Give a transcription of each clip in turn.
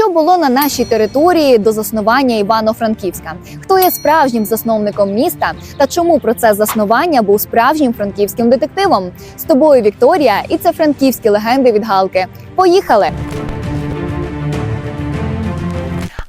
Що було на нашій території до заснування Івано-Франківська? Хто є справжнім засновником міста та чому процес заснування був справжнім франківським детективом? З тобою Вікторія, і це франківські легенди від Галки. Поїхали!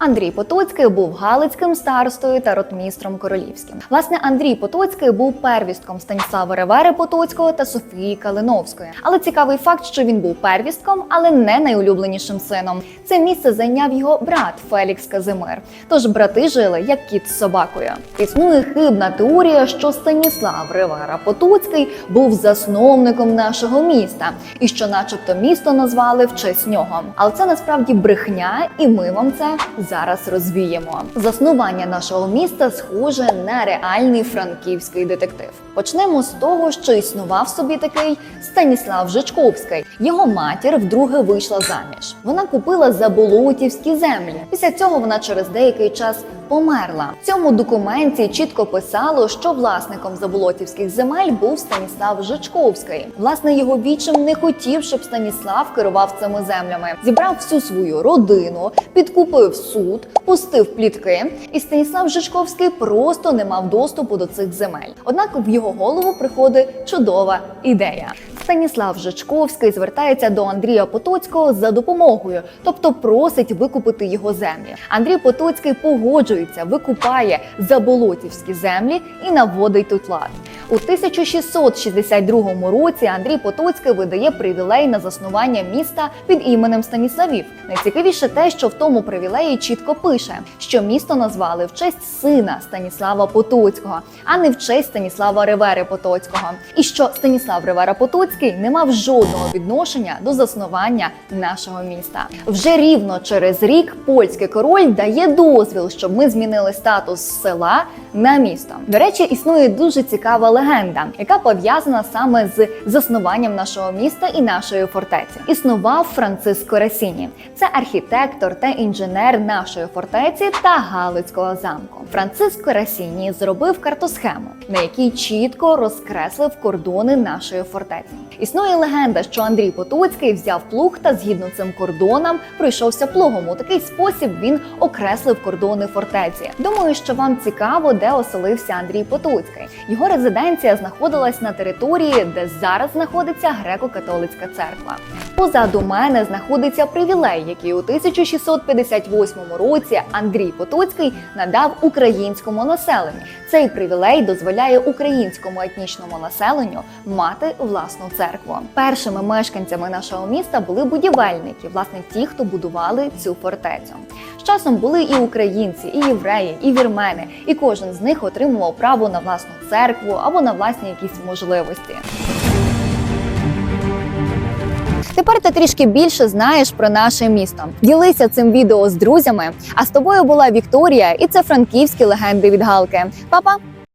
Андрій Потоцький був галицьким старостою та ротмістром королівським. Власне, Андрій Потоцький був первістком Станіслава Ревери Потоцького та Софії Калиновської. Але цікавий факт, що він був первістком, але не найулюбленішим сином. Це місце зайняв його брат Фелікс Казимир. Тож брати жили як кіт з собакою. Існує хибна теорія, що Станіслав Ревера Потоцький був засновником нашого міста, і що, начебто, місто назвали в честь нього. Але це насправді брехня, і ми вам це зараз розвіємо. Заснування нашого міста схоже на реальний франківський детектив. Почнемо з того, що існував собі такий Станіслав Жичковський. Його матір вдруге вийшла заміж. Вона купила заболотівські землі. Після цього вона через деякий час померла. В цьому документі чітко писало, що власником заболотівських земель був Станіслав Жичковський. Власне, його вічим не хотів, щоб Станіслав керував цими землями. Зібрав всю свою родину, підкупив суд, пустив плітки, і Станіслав Жичковський просто не мав доступу до цих земель. Однак в його голову приходить чудова ідея. Станіслав Жичковський звертається до Андрія Потоцького за допомогою, тобто просить викупити його землі. Андрій Потоцький погоджується, викупає заболотівські землі і наводить тут лад. У 1662 році Андрій Потоцький видає привілей на заснування міста під іменем Станіславів. Найцікавіше те, що в тому привілеї чітко пише, що місто назвали в честь сина Станіслава Потоцького, а не в честь Станіслава Ревери Потоцького. І що Станіслав Ревера Потоцький не мав жодного відношення до заснування нашого міста. Вже рівно через рік польський король дає дозвіл, щоб ми змінили статус села на місто. До речі, існує дуже цікава легенда, яка пов'язана саме з заснуванням нашого міста і нашої фортеці. Існував Франциско Расіні. Це архітектор та інженер нашої фортеці та Галицького замку. Франциско Расіні зробив картосхему, на якій чітко розкреслив кордони нашої фортеці. Існує легенда, що Андрій Потоцький взяв плуг та згідно цим кордонам пройшовся плугом. У такий спосіб він окреслив кордони фортеці. Думаю, що вам цікаво, де оселився Андрій Потоцький. Його резиденція знаходилась на території, де зараз знаходиться греко-католицька церква. Позаду мене знаходиться привілей, який у 1658 році Андрій Потоцький надав українському населенню. Цей привілей дозволяє українському етнічному населенню мати власну церкву. Першими мешканцями нашого міста були будівельники, власне, ті, хто будували цю фортецю. З часом були і українці, і євреї, і вірмени, і кожен з них отримував право на власну церкву або на власні якісь можливості. Тепер ти трішки більше знаєш про наше місто. Ділися цим відео з друзями. А з тобою була Вікторія, і це франківські легенди від Галки. Па-па!